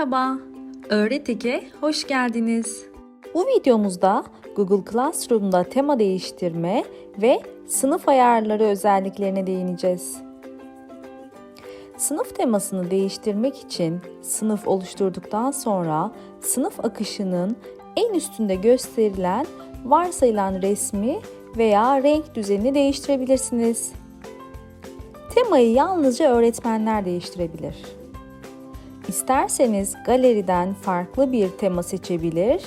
Merhaba, Öğretik'e hoş geldiniz. Bu videomuzda Google Classroom'da tema değiştirme ve sınıf ayarları özelliklerine değineceğiz. Sınıf temasını değiştirmek için sınıf oluşturduktan sonra sınıf akışının en üstünde gösterilen varsayılan resmi veya renk düzenini değiştirebilirsiniz. Temayı yalnızca öğretmenler değiştirebilir. İsterseniz galeriden farklı bir tema seçebilir,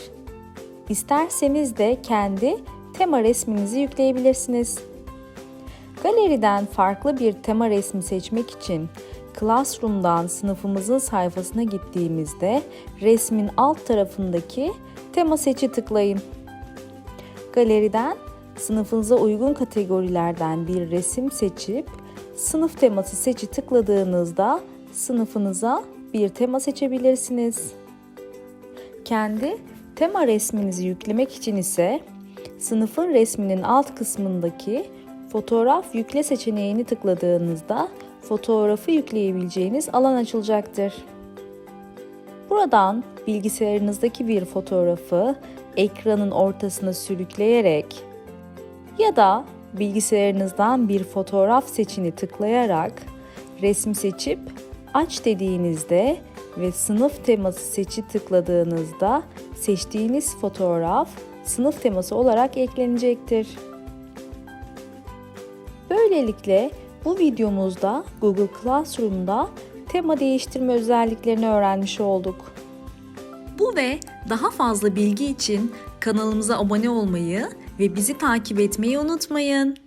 isterseniz de kendi tema resminizi yükleyebilirsiniz. Galeriden farklı bir tema resmi seçmek için Classroom'dan sınıfımızın sayfasına gittiğimizde resmin alt tarafındaki tema seçi tıklayın. Galeriden sınıfınıza uygun kategorilerden bir resim seçip sınıf teması seçi tıkladığınızda sınıfınıza bir tema seçebilirsiniz. Kendi tema resminizi yüklemek için ise sınıfın resminin alt kısmındaki fotoğraf yükle seçeneğini tıkladığınızda fotoğrafı yükleyebileceğiniz alan açılacaktır. Buradan bilgisayarınızdaki bir fotoğrafı ekranın ortasına sürükleyerek ya da bilgisayarınızdan bir fotoğraf seçini tıklayarak resmi seçip aç dediğinizde ve sınıf teması seçi tıkladığınızda seçtiğiniz fotoğraf sınıf teması olarak eklenecektir. Böylelikle bu videomuzda Google Classroom'da tema değiştirme özelliklerini öğrenmiş olduk. Bu ve daha fazla bilgi için kanalımıza abone olmayı ve bizi takip etmeyi unutmayın.